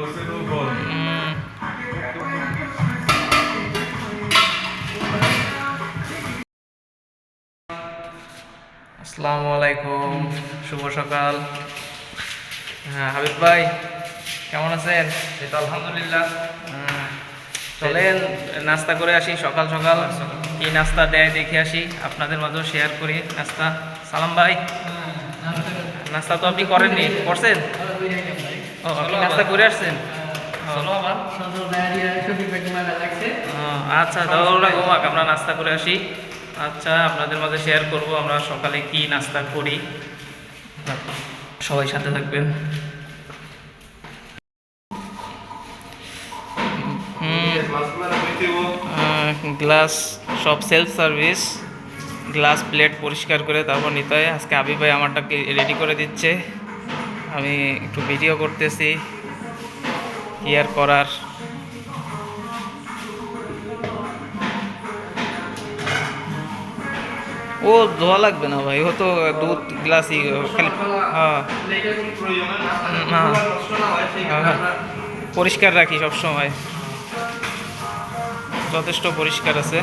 করছে তো বল Mm. আসসালামু আলাইকুম শুভ সকাল। হ্যাঁ হাবিব ভাই কেমন আছেন? এই তো আলহামদুলিল্লাহ। হ্যাঁ, চলেন নাস্তা করে আসি সকাল সকাল। কি নাস্তা দেয় দেখে আসি। আপনাদের মাঝেও শেয়ার করি নাস্তা। সালাম ভাই। নাস্তা তো আপনি করেননি করছেন? ও আপনি নাস্তা করে আসছেন। ও, আচ্ছা তাহলে ওরা ঘুমাক আমরা নাস্তা করে আসি। আচ্ছা আপনাদের মাঝে শেয়ার করব আমরা সকালে কি নাস্তা করি। সবাই সাথে থাকবেন। গ্লাস সব সেলফ সার্ভিস গ্লাস প্লেট পরিষ্কার করে তারপর নিতে হয়। আজকে আবি ভাই আমারটাকে রেডি করে দিচ্ছে। আমি একটু ভিডিও করতেছি কি আর করার। ও ধোয়া লাগবে না ভাই ও তো দুধ গ্লাসই খালি হ্যাঁ। হ্যাঁ, হ্যাঁ। পরিষ্কার রাখি সব সময় যথেষ্ট পরিষ্কার আছে।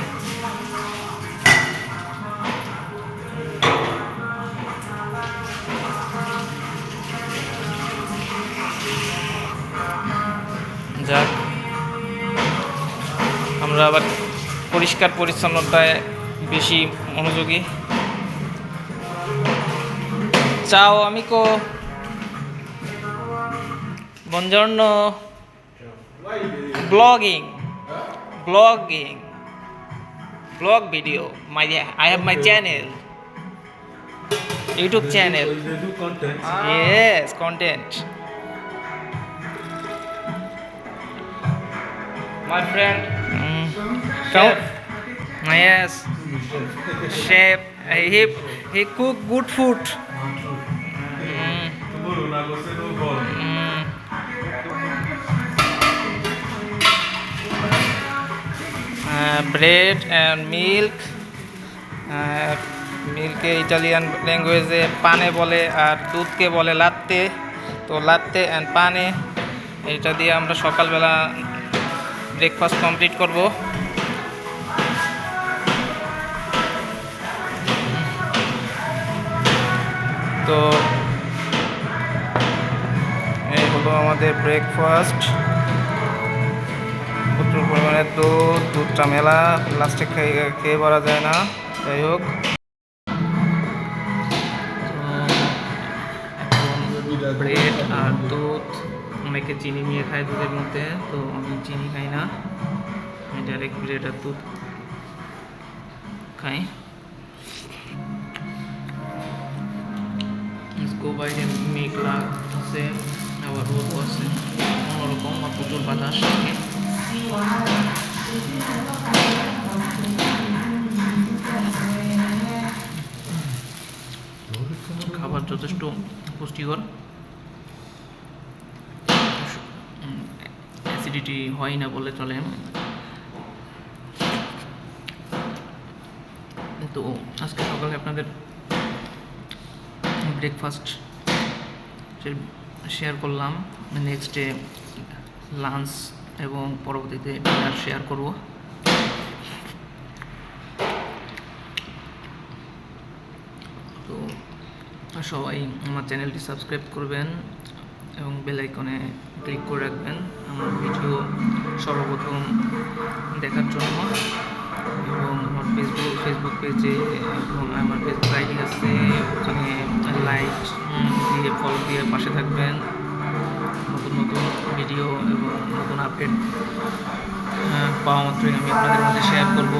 আমরা আবার পরিষ্কার পরিচ্ছন্নতায় বেশি মনোযোগী। চাও আমি কো? বঞ্জন্য blogging blogging, blog video, my I have my channel. YouTube channel. Yes content my friend Come. yes. Chef he he cook good food. Mm. Mm. Uh, bread and milk. মিল্কে ইটালিয়ান ল্যাঙ্গুয়েজে পানে বলে আর দুধকে বলে লাত্তে। তো লাত্তে অ্যান্ড পানে। এটা দিয়ে আমরা সকালবেলা ব্রেকফাস্ট কমপ্লিট করব। তো এই হলো আমাদের ব্রেকফাস্ট প্রচুর পরিমাণে দুধ, দুধটা মেলা লাস্টে খেয়ে খেয়ে যায় না। যাই হোক। ব্রেড আর দুধ, অনেকে চিনি নিয়ে খায় দুধের মধ্যে, তো আমি চিনি খাই না। আমি ডাইরেক্ট ব্রেড আর দুধ খাই। স্কো বাইরে মেঘলা আছে আবার রোদ আছে অন্যরকম প্রচুর বাতাস খাবার যথেষ্ট পুষ্টিকর। অ্যাসিডিটি হয় না বলে চলে। তো আজকে সকালে আপনাদের ব্রেকফাস্ট শেয়ার করলাম। নেক্সট ডে লাঞ্চ এবং পরবর্তীতে ডিনার শেয়ার করব। তো সবাই আমার চ্যানেলটি সাবস্ক্রাইব করবেন এবং বেল আইকনে ক্লিক করে রাখবেন। আমার ভিডিও সর্বপ্রথম দেখার জন্য। এবং আমার ফেসবুক ফেসবুক পেজে এবং আমার ফেসবুক আইডি আছে। লাইক দিয়ে ফলো দিয়ে পাশে থাকবেন। নতুন নতুন ভিডিও এবং নতুন আপডেট পাওয়া মাত্রই আমি আপনাদের মধ্যে শেয়ার করব।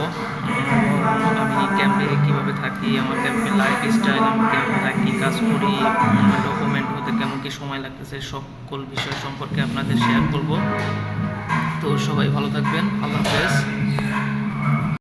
আমি ক্যাম্পে কীভাবে থাকি, আমার ক্যাম্পে লাইফ স্টাইল আমি ক্যাম্পে থাকি, কাজ করি, আমার ডকুমেন্ট হতে কেমন কী সময় লাগতেছে, সকল বিষয় সম্পর্কে আপনাদের শেয়ার করব। তো সবাই ভালো থাকবেন, আল্লাহ হাফেজ।